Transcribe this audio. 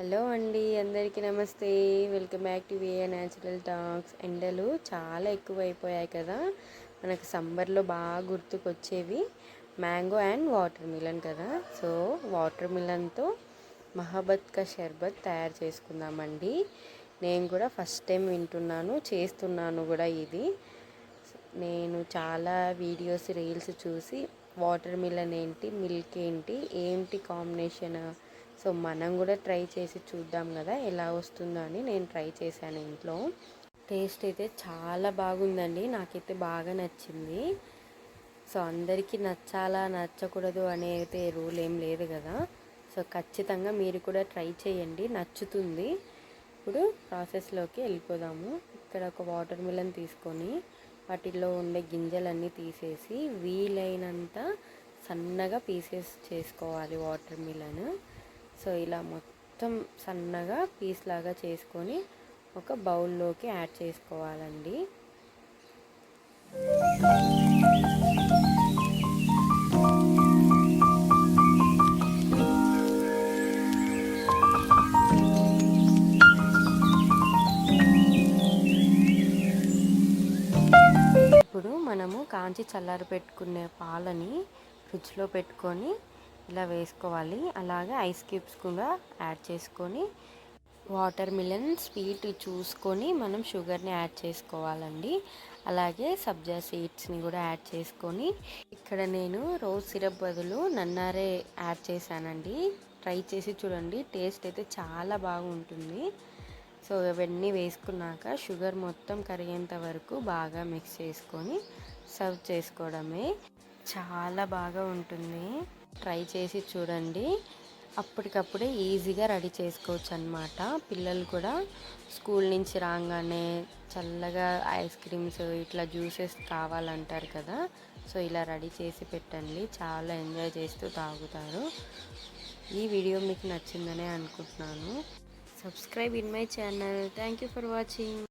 Hello అండి అందరికీ నమస్తే. Welcome back to VA natural talks. ఎండలు చాలా ఎక్కువ అయిపోయాయి కదా. మనకు సమ్మర్లో బాగా గుర్తుకొచ్చేవి మ్యాంగో అండ్ వాటర్ మిలన్ కదా. సో వాటర్ మిలన్తో మహాబత్కా షర్బత్ తయారు చేసుకుందామండి. నేను కూడా ఫస్ట్ టైం వింటున్నాను చేస్తున్నాను కూడా ఇది. నేను చాలా వీడియోస్ రీల్స్ చూసి వాటర్ మిలన్ ఏంటి మిల్క్ ఏంటి ఏంటి కాంబినేషన్ సో మనం కూడా ట్రై చేసి చూద్దాం కదా ఎలా వస్తుందో అని నేను ట్రై చేశాను ఇంట్లో. టేస్ట్ అయితే చాలా బాగుందండి నాకైతే బాగా నచ్చింది. సో అందరికీ నచ్చాలా నచ్చకూడదు అనేది రూల్ ఏం లేదు కదా. సో ఖచ్చితంగా మీరు కూడా ట్రై చేయండి నచ్చుతుంది. ఇప్పుడు ప్రాసెస్లోకి వెళ్ళిపోదాము. ఇక్కడ ఒక వాటర్ మిలన్ తీసుకొని వాటిల్లో ఉండే గింజలన్నీ తీసేసి వీలైనంత సన్నగా పీసెస్ చేసుకోవాలి వాటర్ మిలన్ సో ఇలా మొత్తం సన్నగా పీస్ లాగా చేసుకొని ఒక బౌల్లోకి యాడ్ చేసుకోవాలండి. ఇప్పుడు మనము కాంచి చల్లారి పెట్టుకునే పాలని ఫ్రిడ్జ్లో పెట్టుకొని ఇలా వేసుకోవాలి. అలాగే ఐస్ క్యూబ్స్ కూడా యాడ్ చేసుకొని వాటర్ మిలన్ స్వీట్ చూసుకొని మనం షుగర్ని యాడ్ చేసుకోవాలండి. అలాగే సబ్జా సీడ్స్ని కూడా యాడ్ చేసుకొని ఇక్కడ నేను రోజ్ సిరప్ బదులు నన్నారే యాడ్ చేశానండి. ట్రై చేసి చూడండి టేస్ట్ అయితే చాలా బాగుంటుంది. సో ఇవన్నీ వేసుకున్నాక షుగర్ మొత్తం కరిగేంత వరకు బాగా మిక్స్ చేసుకొని సర్వ్ చేసుకోవడమే. చాలా బాగా ఉంటుంది. ట్రై చేసి చూడండి. అప్పటికప్పుడే ఈజీగా రెడీ చేసుకోవచ్చు అనమాట పిల్లలు కూడా స్కూల్ నుంచి రాగానే చల్లగా ఐస్ క్రీమ్స్ ఇట్లా జ్యూసెస్ కావాలంటారు కదా. సో ఇలా రెడీ చేసి పెట్టండి. చాలా ఎంజాయ్ చేస్తూ తాగుతారు. ఈ వీడియో మీకు నచ్చిందనే అనుకుంటున్నాను. Subscribe in my channel. Thank you for watching.